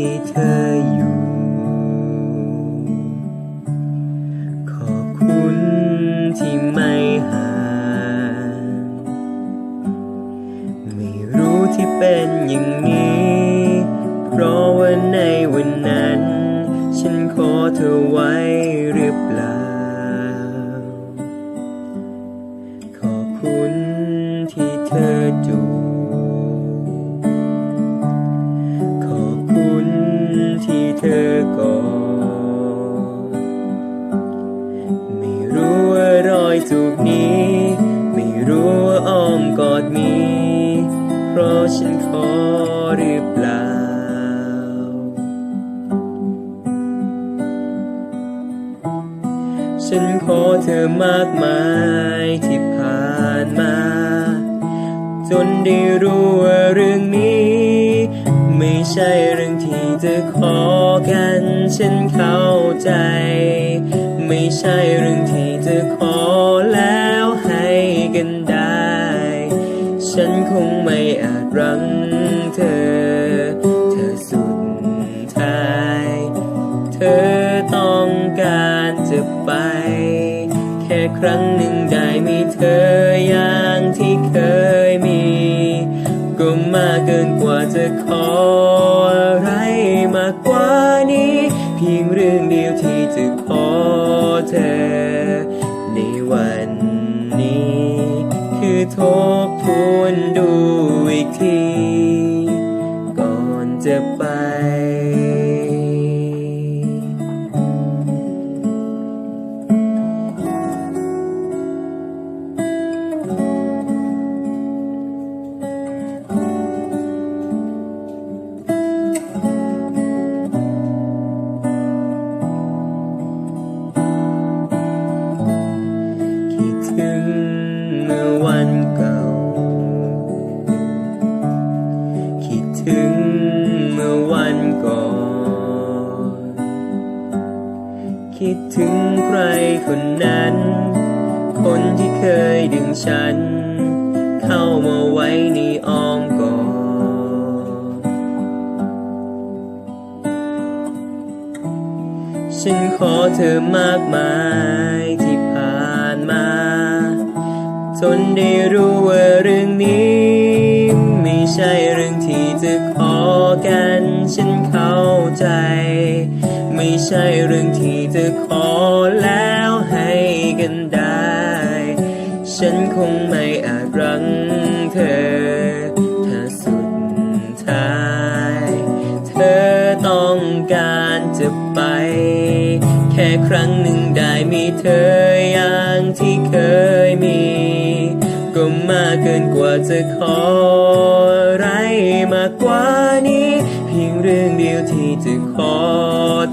ที่เธออยู่ ขอบคุณที่ไม่ห่างไม่รู้ที่เป็นอย่างนี้ เพราะว่าในวันนั้น ฉันขอเธอไว้หรือเปล่า ขอบคุณที่เธอจู เธอกอดไม่รู้ว่ารอยจูบนี้ ไม่รู้ว่าอ้อมกอดมีเพราะฉันขอหรือเปล่าฉันขอเธอมากมายที่ผ่านมา จนได้รู้ว่าเรื่องนี้ ใช่เรื่องที่จะขอกันฉันเข้าใจ ไม่ใช่เรื่องที่จะขอแล้วให้กันได้ ฉันคงไม่อาจรั้งเธอ เธอสุดท้าย เธอต้องการจะไป แค่ครั้งหนึ่งได้มีเธออย่างที่เคยมี ก็มากเกินกว่าจะขอ งเรื่องเดียวที่จะขอเธอ ในวันนี้ คือทบทวนดูอีกที ก่อนจะไป คิดถึงใครคนนั้น คนที่เคยดึงฉัน เข้ามาไว้ในอ้อมกอดฉันขอเธอมากมายที่ผ่านมา จนได้รู้ว่าเรื่องนี้ ไม่ใช่ ใช่เรื่องที่จะขอแล้วให้กันได้ ฉันคงไม่อาจรั้งเธอ ถ้าสุดท้าย เธอต้องการจะไป แค่ครั้งหนึ่งได้มีเธออย่างที่เคยมี ก็มากเกินกว่าจะขออะไรมากกว่านี้ เพียงเรื่องเดียวที่ to call